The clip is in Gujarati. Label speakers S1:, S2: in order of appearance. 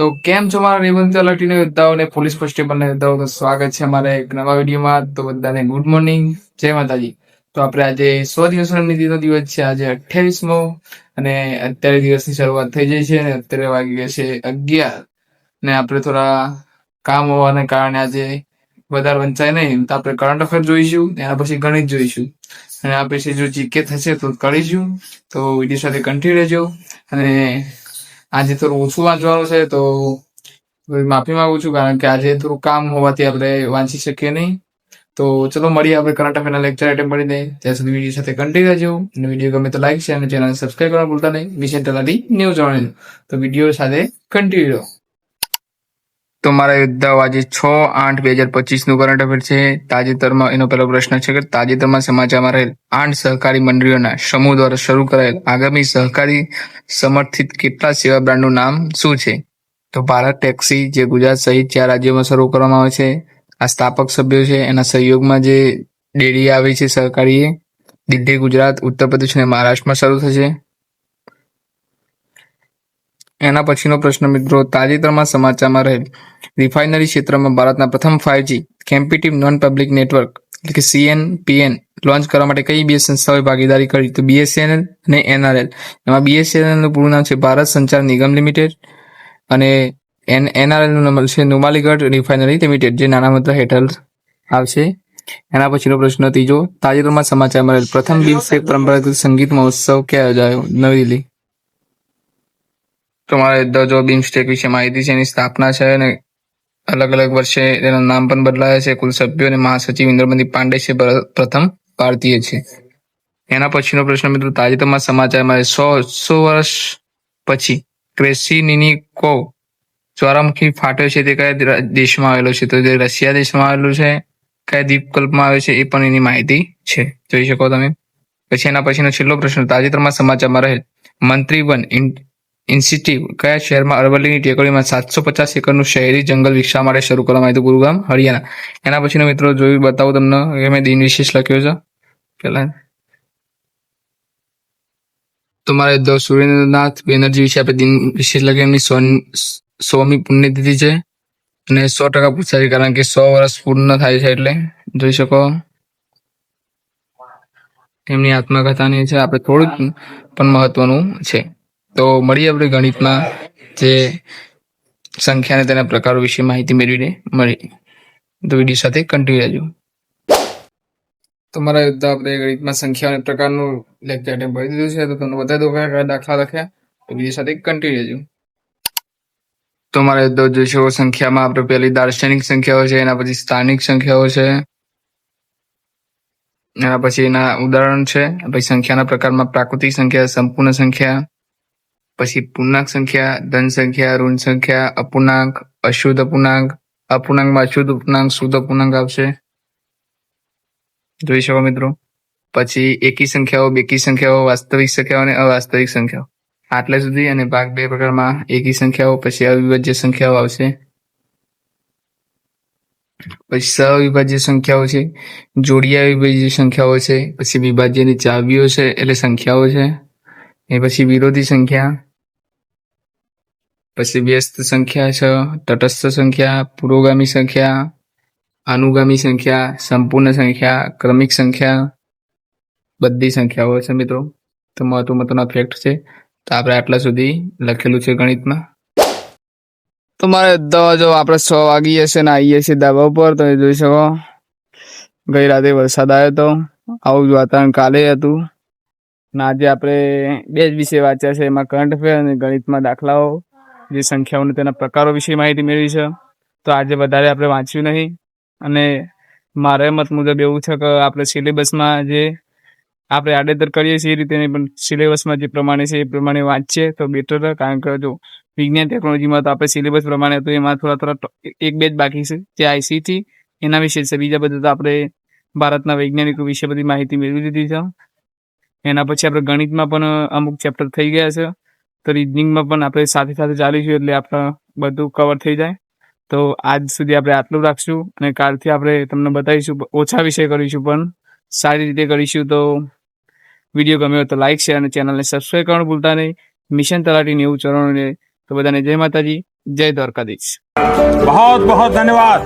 S1: તો કેમ છો મારા નિબંધ તલાટીના યોદ્ધાઓ અને પોલીસ કોન્સ્ટેબલના યોદ્ધાઓ તો સ્વાગત છે અમારા એક નવા વિડીયોમાં. તો બધાને ગુડ મોર્નિંગ. જય માતાજી. તો આપણે આજે સો દિવસનો નીતિનો દિવસ છે. આજે અઠ્યાવીસમો અને અત્યારે દિવસની શરૂઆત થઈ જાય છે અને અત્યારે વાગી ગયા છે અગિયાર. ને આપણે થોડા કામ હોવાને કારણે આજે વધારે વંચાય નહીં. તો આપણે કરંટ અફેર જોઈશું, એના પછી ગણિત જોઈશું. અને આ પછી જો જીકે થશે તો કરીશું. તો વીડિયો સાથે કન્ટિન્યુ રહેજો. અને આજે થોડું ઓછું વાંચવાનું છે, તો માફી માંગુ છું, કારણ કે આજે થોડું કામ હોવાથી આપણે વાંચી શકીએ નહીં. તો ચલો, મળીએ આપણે કરંટ અફેરના લેક્ચર આઈટમ પડી ત્યાં સુધી વીડિયો સાથે કન્ટિન્યુ રહેજો. અને વીડિયો ગમે તો લાઈક છે અને ચેનલ સબસ્ક્રાઈબ કરવા ભૂલતા નહીં. વિશે તલાટી ન્યૂઝ જણાવજો તો વીડિયો સાથે કન્ટિન્યુ તો મારા યોદ્ધાઓ આજે છ આઠ બે હજાર પચીસનું કરંટ અફેર છે. તાજેતરમાં એનો પહેલો પ્રશ્ન છે કે તાજેતરમાં સમાચારમાં રહેલ આઠ સહકારી મંડળીઓના સમૂહ દ્વારા શરૂ કરાયેલ આગામી સહકારી સમર્થિત કેટલા સેવા બ્રાન્ડનું નામ શું છે? તો ભારત ટેક્સી જે ગુજરાત સહિત ચાર રાજ્યોમાં શરૂ કરવામાં આવે છે. આ સ્થાપક સભ્યો છે. એના સહયોગમાં જે ડેરી આવી છે સહકારીએ. દિલ્હી, ગુજરાત, ઉત્તર પ્રદેશ અને મહારાષ્ટ્રમાં શરૂ થશે. એના પછીનો પ્રશ્ન, મિત્રો, તાજેતરમાં સમાચારમાં રહેલ રિફાઇનરી ક્ષેત્રમાં ભારતના પ્રથમ five G captive non public network એટલે કે સીએનપીએન લોન્ચ કરવા માટે કઈ બે સંસ્થાઓએ ભાગીદારી કરી? તો બીએસએનએલ અને એનઆરએલ એમાં બીએસએનએલનું પૂરું નામ છે ભારત સંચાર નિગમ લિમિટેડ અને એન એનઆરએલનું નંબર છે નુમાલીગઢ રિફાઇનરી લિમિટેડ, જે નાના મંત્ર હેઠળ આવશે. એના પછીનો પ્રશ્ન, ત્રીજો, તાજેતરમાં સમાચારમાં રહેલ પ્રથમ દિવસે પરંપરાગત સંગીત મહોત્સવ ક્યાં યોજાયો? નવી દિલ્હી. તમારે જો બિમસ્ટેક વિશે માહિતી છે, એની સ્થાપના છે અને અલગ અલગ વર્ષે તેના નામ પણ બદલાયા છે. કુલ સભ્યો અને મહાસચિવ ઇન્દ્રમતી પાંડે છે પ્રથમ ભારતીય છે. એના પછીનો પ્રશ્ન મિત્રો, તાજેતરમાં સમાચારમાં સો સો વર્ષ પછી ક્રેસિનીની કો જ્વાળામુખી ફાટ્યો છે, તે કયા દેશમાં આવેલો છે? તો તે રશિયા દેશમાં આવેલું છે, કયા દ્વીપકલ્પમાં આવે છે, એ પણ એની માહિતી છે. જોઈ શકો તમે. પછી એના પછીનો છેલ્લો પ્રશ્ન, તાજેતરમાં સમાચારમાં રહેલ મંત્રી વન ઇન- ઇન્સ્ટિટ્યૂટ કયા શહેરમાં અરવલ્લીની ટેકડીમાં સાતસો પચાસ એકરનું શહેરી જંગલ વિકસાવવા માટે શરૂ કરવામાં આવ્યું ગુરુગામ, હરિયાણા. એના પછીનો મિત્રો, જોયું બતાવું તમને. કે મેં દિન વિશેષ લખ્યો છે. પેલા તમારે ધ સુરેન્દ્રનાથ બેનર્જી વિશે આપણે દિન વિશેષ લખ્યું એમની સ્વામી પુણ્યતિથિ છે. અને સો ટકા પૂછાય કારણ કે સો વર્ષ પૂર્ણ થાય છે એટલે. જોઈ શકો. એમની આત્મકથાની છે. આપણે થોડુંક પણ મહત્વનું છે. તો મળીએ આપણે ગણિતમાં જે સંખ્યા તેના પ્રકારો વિશે માહિતી મેળવીને મળી તો વીડિયો સાથે કન્ટિન્યુ રહેજો. તમારા યુદ્ધ આપણે ગણિતમાં સંખ્યા અને પ્રકારનું લેક્ચર અટેમ્પ કરી દીધું છે. તો તમને બતાવી દો કયા દાખલા લખ્યા. તો વીડિયો સાથે કન્ટિન્યુ રહેજો. તો મારા યુદ્ધ જો શકો સંખ્યામાં આપણે પહેલી દાર્શનિક સંખ્યાઓ છે, એના પછી સ્થાનિક સંખ્યાઓ છે, એના પછી એના ઉદાહરણ છે, પછી સંખ્યાના પ્રકારમાં પ્રાકૃતિક સંખ્યા, સંપૂર્ણ સંખ્યા પછી પૂર્ણાંક સંખ્યા, ધન સંખ્યા, ઋણ સંખ્યા, અપૂર્ણાંક, અશુદ્ધ અપૂર્ણાંક. અપૂર્ણાંકમાં અશુદ્ધ અપૂર્ણાંક, શુદ્ધ અપૂર્ણાંક આવશે. જોઈ શકો મિત્રો? પછી એકી સંખ્યાઓ, બેકી સંખ્યાઓ, વાસ્તવિક સંખ્યાઓ અને અવાસ્તવિક સંખ્યાઓ. આટલે સુધી અને ભાગ બે પ્રકારમાં એકી સંખ્યાઓ, પછી અવિભાજ્ય સંખ્યાઓ આવશે. પછી સવિભાજ્ય સંખ્યાઓ છે જોડિયા વિભાજ્ય સંખ્યાઓ છે, પછી વિભાજ્યની ચાવીઓ છે, એટલે સંખ્યાઓ છે. એ પછી વિરોધી સંખ્યા. પછી વ્યસ્ત સંખ્યા છે, તટસ્થ સંખ્યા, પુરોગામી સંખ્યા અનુગામી સંખ્યા, સંપૂર્ણ સંખ્યા, ક્રમિક સંખ્યા, બધી સંખ્યાઓ છે મિત્રો. તો મહત્વ મહત્વના ફેક્ટ છે. તો આપણે આટલા સુધી લખેલું છે ગણિતમાં. તો મારે દવા જો આપણે સો વાગી હશે ને આવીએ છીએ ધાબા ઉપર તમે જોઈ શકો. ગઈ રાતે વરસાદ આવ્યો હતો આવું જ વાતાવરણ કાલે હતું. અને આજે આપણે બે જ વિષય વાંચ્યા છે. એમાં કરંટ અફેર અને ગણિતમાં દાખલાઓ. જે સંખ્યાઓ અને તેના પ્રકારો વિશે માહિતી મેળવી છે. તો આજે વધારે આપણે વાંચ્યું નહીં. અને મારા મત મુજબ એવું છે કે આપણે સિલેબસમાં જે આપણે આડેધર કરીએ છીએ એ રીતે પણ સિલેબસમાં જે પ્રમાણે છે એ પ્રમાણે વાંચીએ તો બેટર કારણ કે જો વિજ્ઞાન ટેકનોલોજીમાં તો આપણે સિલેબસ પ્રમાણે તો એમાં થોડા થોડા એક બે જ બાકી છે. જે આઈસીટી એના વિશે છે. બીજા બધા તો આપણે ભારતના વૈજ્ઞાનિકો વિશે બધી માહિતી મેળવી લીધી છે. એના પછી આપણે ગણિતમાં પણ અમુક ચેપ્ટર થઈ ગયા છે. તો રીઝનિંગમાં પણ આપણે સાથે સાથે ચાલીશું એટલે આપણે બધું કવર થઈ જાય. તો આજ સુધી આપણે આટલું રાખશું અને કાલથી આપણે તમને બતાવીશું, ઓછા વિષય કરીશું પણ, સારી રીતે કરીશું. તો વીડિયો ગમ્યો તો લાઇક શેર અને ચેનલને સબસ્ક્રાઈબ કરવાનું ભૂલતા નહીં. મિશન તલાટી નેવું ચરણોને. તો બધાને જય માતાજી, જય દ્વારકાધીશ.
S2: બહુ બહુ ધન્યવાદ